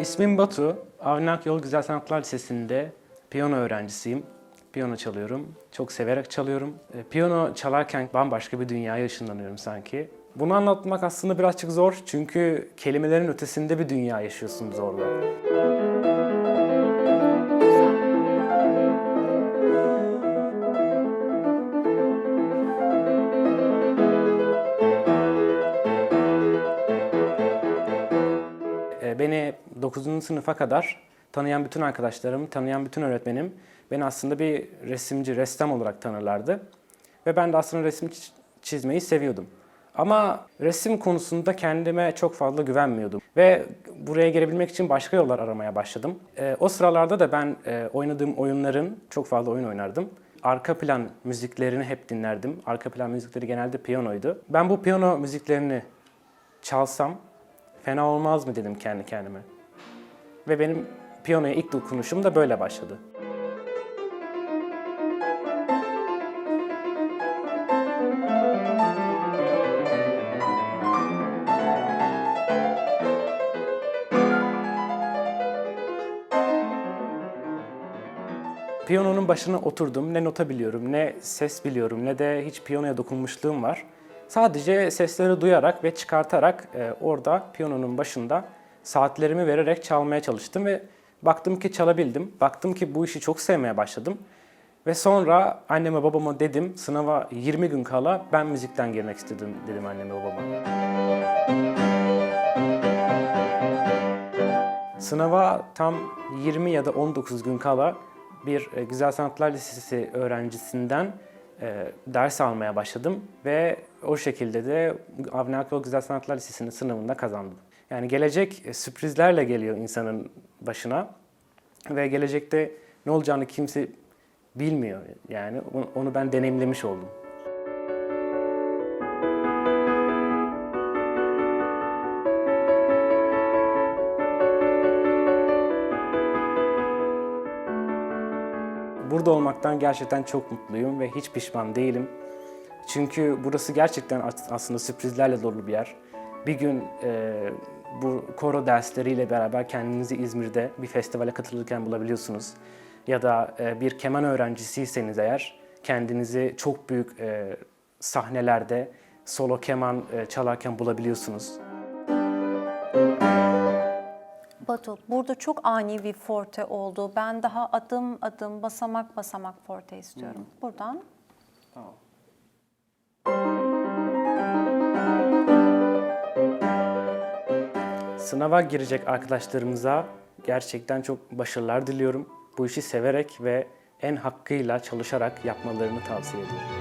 İsmim Batu. Avni Akyol Güzel Sanatlar Lisesi'nde piyano öğrencisiyim. Piyano çalıyorum. Çok severek çalıyorum. E, Piyano çalarken bambaşka bir dünyaya ışınlanıyorum sanki. Bunu anlatmak aslında birazcık zor çünkü kelimelerin ötesinde bir dünya yaşıyorsunuz orada. E, Beni 9. sınıfa kadar tanıyan bütün arkadaşlarım, tanıyan bütün öğretmenim beni aslında bir resimci, ressam olarak tanırlardı. Ve ben de aslında resim çiz- çizmeyi seviyordum. Ama resim konusunda kendime çok fazla güvenmiyordum. Ve buraya gelebilmek için başka yollar aramaya başladım. E, o sıralarda da ben e, oynadığım oyunların, çok fazla oyun oynardım. Arka plan müziklerini hep dinlerdim. Arka plan müzikleri genelde piyanoydu. Ben bu piyano müziklerini çalsam fena olmaz mı dedim kendi kendime. Ve benim piyanoya ilk dokunuşum da böyle başladı. Piyanonun başına oturdum. Ne nota biliyorum, ne ses biliyorum, ne de hiç piyanoya dokunmuşluğum var. Sadece sesleri duyarak ve çıkartarak e, orada piyanonun başında saatlerimi vererek çalmaya çalıştım ve baktım ki çalabildim. Baktım ki bu işi çok sevmeye başladım. Ve sonra anneme babama dedim, sınava 20 gün kala ben müzikten girmek istedim dedim anneme babama. Sınava tam 20 ya da 19 gün kala bir e, Güzel Sanatlar Lisesi öğrencisinden e, ders almaya başladım ve o şekilde de Avni Akyol Güzel Sanatlar Lisesi'nin sınavında kazandım. Yani gelecek e, sürprizlerle geliyor insanın başına ve gelecekte ne olacağını kimse bilmiyor. Yani onu- ben deneyimlemiş oldum. Burada olmaktan gerçekten çok mutluyum ve hiç pişman değilim. Çünkü burası gerçekten as- aslında sürprizlerle dolu bir yer. Bir gün e, bu koro dersleriyle beraber kendinizi İzmir'de bir festivale katılırken bulabiliyorsunuz. Ya da e, bir keman öğrencisiyseniz eğer kendinizi çok büyük e, sahnelerde solo keman e, çalarken bulabiliyorsunuz. Batu, burada çok ani bir forte oldu. Ben daha adım adım, basamak basamak forte istiyorum. Buradan Tamam. Sınava girecek arkadaşlarımıza gerçekten çok başarılar diliyorum. Bu işi severek ve en hakkıyla çalışarak yapmalarını tavsiye ediyorum.